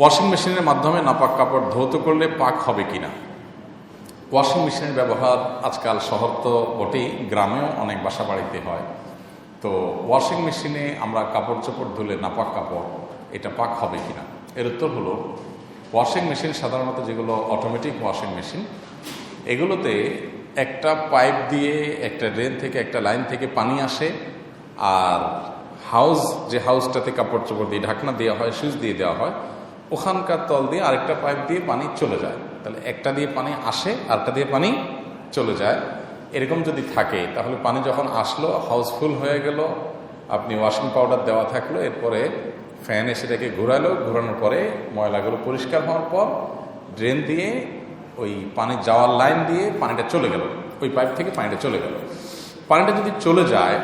Washing মেশিনের মাধ্যমে নাপাক কাপড় ধৌত করলে পাক হবে কিনা? ওয়াশিং মেশিনের ব্যবহার আজকাল শহর তো বটেই, গ্রামেও অনেক বাসা বাড়িতে হয়। তো ওয়াশিং মেশিনে আমরা কাপড় চোপড় ধুলে নাপাক কাপড়, এটা পাক হবে কিনা? এর উত্তর হলো ওয়াশিং মেশিন সাধারণত যেগুলো অটোমেটিক ওয়াশিং মেশিন এগুলোতে একটা পাইপ দিয়ে, একটা ড্রেন থেকে, একটা লাইন থেকে পানি আসে, আর হাউস যে হাউসটাতে কাপড় চোপড় দিয়ে ঢাকনা দেওয়া হয় সুইচ দিয়ে দেওয়া হয় ওখানকার তল দিয়ে আরেকটা পাইপ দিয়ে পানি চলে যায়। তাহলে একটা দিয়ে পানি আসে, আরেকটা দিয়ে পানি চলে যায়। এরকম যদি থাকে, তাহলে পানি যখন আসলো, হাউসফুল হয়ে গেল, আপনি ওয়াশিং পাউডার দেওয়া থাকল, এরপরে ফ্যানে সেটাকে ঘোরালো, ঘোরানোর পরে ময়লাগুলো পরিষ্কার হওয়ার পর ড্রেন দিয়ে ওই পানি যাওয়ার লাইন দিয়ে পানিটা চলে গেল। ওই পাইপ থেকে পানিটা চলে গেল। পানিটা যদি চলে যায়,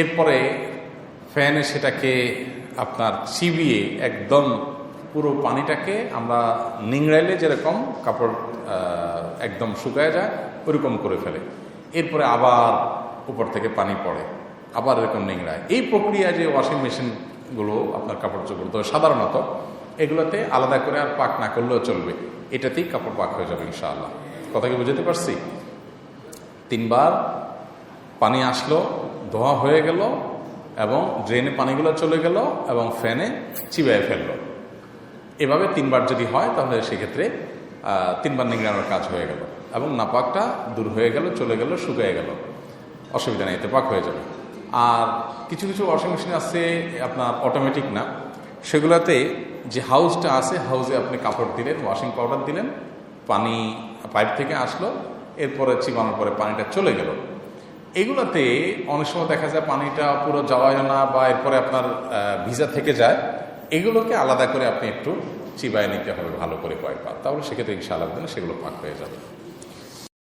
এরপরে ফ্যানে সেটাকে আপনার চিবিয়ে একদম পুরো পানিটাকে আমরা নিংড়াইলে যেরকম কাপড় একদম শুকায় যায়, ওরকম করে ফেলে। এরপরে আবার উপর থেকে পানি পড়ে, আবার এরকম নিংড়ায়। এই প্রক্রিয়া যে ওয়াশিং মেশিনগুলো আপনার কাপড় চোপড় তো সাধারণত, এগুলোতে আলাদা করে আর পাক না করলেও চলবে। এটাতেই কাপড় পাক হয়ে যাবে, ইনশাআল্লাহ। কথা কি বুঝতে পারছি? তিনবার পানি আসলো, ধোয়া হয়ে গেল এবং ড্রেনে পানিগুলো চলে গেল এবং ফ্যানে চিবায় ফেলল। এভাবে তিনবার যদি হয়, তাহলে সেক্ষেত্রে তিনবার নিংড়ানোর কাজ হয়ে গেল এবং নাপাকটা দূর হয়ে গেল, চলে গেল, শুকিয়ে গেল। অসুবিধা নেই এতে পাক হয়ে যাবে। আর কিছু কিছু ওয়াশিং মেশিন আছে, আপনার অটোমেটিক না। সেগুলোতে যে হাউসটা আছে হাউসে আপনি কাপড় দিলেন ওয়াশিং পাউডার দিলেন, পানি পাইপ থেকে আসলো, এরপরে চিবানোর পরে পানিটা চলে গেল। এগুলোতে অনেক সময় দেখা যায় পানিটা পুরো যাওয়া না বা এরপরে আপনার ভিজা থেকে যায়। এগুলোকে আলাদা করে আপনি একটু চিবায় নিতে হবে, ভালো করে কয়েকবার তাহলে সেক্ষেত্রে ইনশাআল্লাহ সেগুলো পাক হয়ে যাবে।